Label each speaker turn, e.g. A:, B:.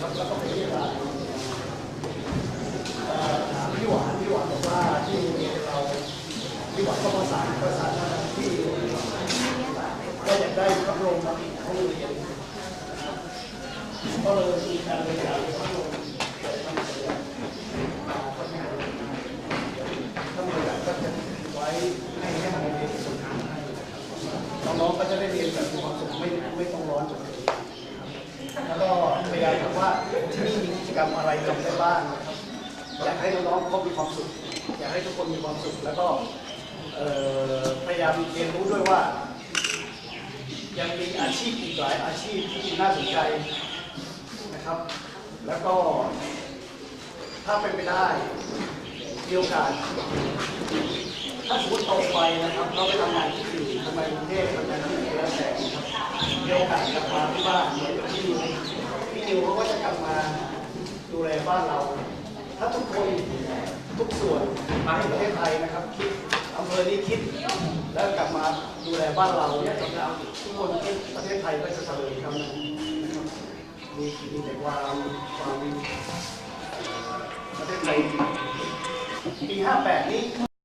A: พี่หวานพี่หวานบอกว่าที่โรงเรียนเราพี่หวานก็ประสานประสานทางที่ก็อยากได้พัดลมมาติดห้องเรียนนะครับก็เลยมีการบริจาคพัดลมมาก็ไม่เอาถ้ามีโอกาสก็จะไว้ให้ให้ทางโรงเรียนส่งทางให้นะครับน้องๆก็จะได้เรียนแบบมีความสุขไม่ไม่ต้องร้อนจน ที่นี่มีกิจกรรมอะไรทำได้บ้างนะครับอยากให้น้องๆเขามีความสุข อยากให้ทุกคนมีความสุขแล้วก็พยายามเรียนรู้ด้วยว่า ยังมีอาชีพอีกหลายอาชีพที่น่าสนใจนะครับ แล้วก็ถ้าเป็นไปได้มีโอกาสถ้าสมมติโตไปนะครับเราไปทำงานที่อื่นทำไมกรุงเทพทำงานที่ไหนแล้วแต่มีโอกาสกลับมาที่บ้านเหมือนที่ นิวพี่นิวเขาก็จะกลับมาดูแลบ้านเรา ถ้าทุกคนทุกส่วนมาให้ประเทศไทยนะครับคิดอำเภอนี้คิด แล้วกลับมาดูแลบ้านเราเนี่ยนะครับทุกคนที่ประเทศไทยก็จะเจริญครับนะครับมีมีแต่ความความประเทศไทยปี 58 นี้